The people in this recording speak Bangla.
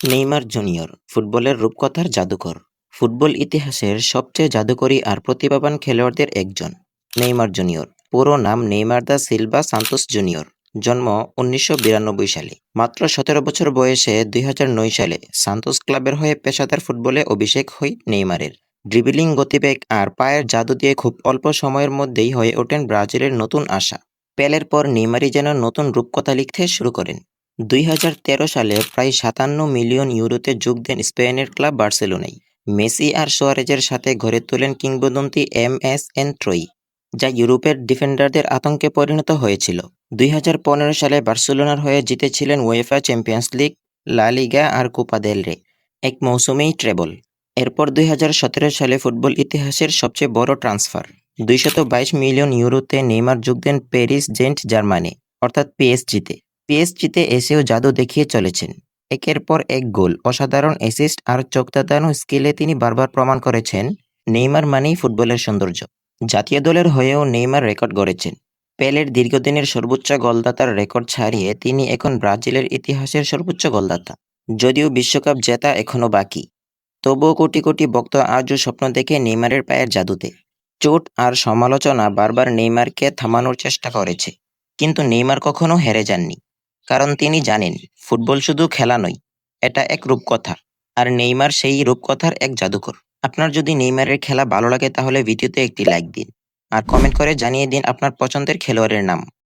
নেইমার জুনিয়র, ফুটবলের রূপকথার জাদুকর। ফুটবল ইতিহাসের সবচেয়ে জাদুকরী আর প্রতিভাবান খেলোয়াড়দের একজন, নেইমার জুনিয়র। পুরো নাম Neymar da Silva Santos junior. জন্ম উনিশশো বিরানব্বই সালে। মাত্র সতেরো বছর বয়সে দুই হাজার নয় সালে সান্তোস ক্লাবের হয়ে পেশাদার ফুটবলে অভিষেক হয় নেইমারের। ড্রিবিলিং গতিবেগ আর পায়ের জাদু দিয়ে খুব অল্প সময়ের মধ্যেই হয়ে ওঠেন ব্রাজিলের নতুন আশা। পেলের পর নেইমারি যেন নতুন রূপকথা লিখতে শুরু করেন। দুই হাজার তেরো সালে প্রায় সাতান্ন মিলিয়ন ইউরোতে যোগ দেন স্পেনের ক্লাব বার্সেলোনায় মেসি আর সোয়ারেজের সাথে গড়ে তোলেন কিংবদন্তি এম এস এন ট্রয়ি যা ইউরোপের ডিফেন্ডারদের আতঙ্কে পরিণত হয়েছিল। দুই হাজার পনেরো সালে বার্সেলোনার হয়ে জিতেছিলেন ওয়েফা চ্যাম্পিয়ন্স লিগ, লা লিগা আর কোপা দেল রে। এক মৌসুমেই ট্রেবল। এরপর দুই হাজার সতেরো সালে ফুটবল ইতিহাসের সবচেয়ে বড় ট্রান্সফার। দুইশত মিলিয়ন ইউরোতে নেইমার যোগ দেন প্যারিস জেন্ট জার্মানি, অর্থাৎ পিএসজিতে পিএসজিতে এসেও জাদু দেখিয়ে চলেছেন। একের পর এক গোল, অসাধারণ অ্যাসিস্ট আর চোখদাতানো স্কিলে তিনি বারবার প্রমাণ করেছেন নেইমার মানেই ফুটবলের সৌন্দর্য। জাতীয় দলের হয়েও নেইমার রেকর্ড গড়েছেন। পেলের দীর্ঘদিনের সর্বোচ্চ গোলদাতার রেকর্ড ছাড়িয়ে তিনি এখন ব্রাজিলের ইতিহাসের সর্বোচ্চ গোলদাতা। যদিও বিশ্বকাপ জেতা এখনও বাকি। তবুও কোটি কোটি ভক্ত আজও স্বপ্ন দেখে নেইমারের পায়ের জাদুতে। চোট আর সমালোচনা বারবার নেইমারকে থামানোর চেষ্টা করেছে। কিন্তু নেইমার কখনো হেরে যাননি। কারণ তিনি জানেন, ফুটবল শুধু খেলা নয়, এটা এক রূপকথা। আর নেইমার সেই রূপকথার এক জাদুকর। আপনার যদি নেইমারের খেলা ভালো লাগে তাহলে ভিডিওতে একটি লাইক দিন। আর কমেন্ট করে জানিয়ে দিন আপনার পছন্দের খেলোয়াড়ের নাম।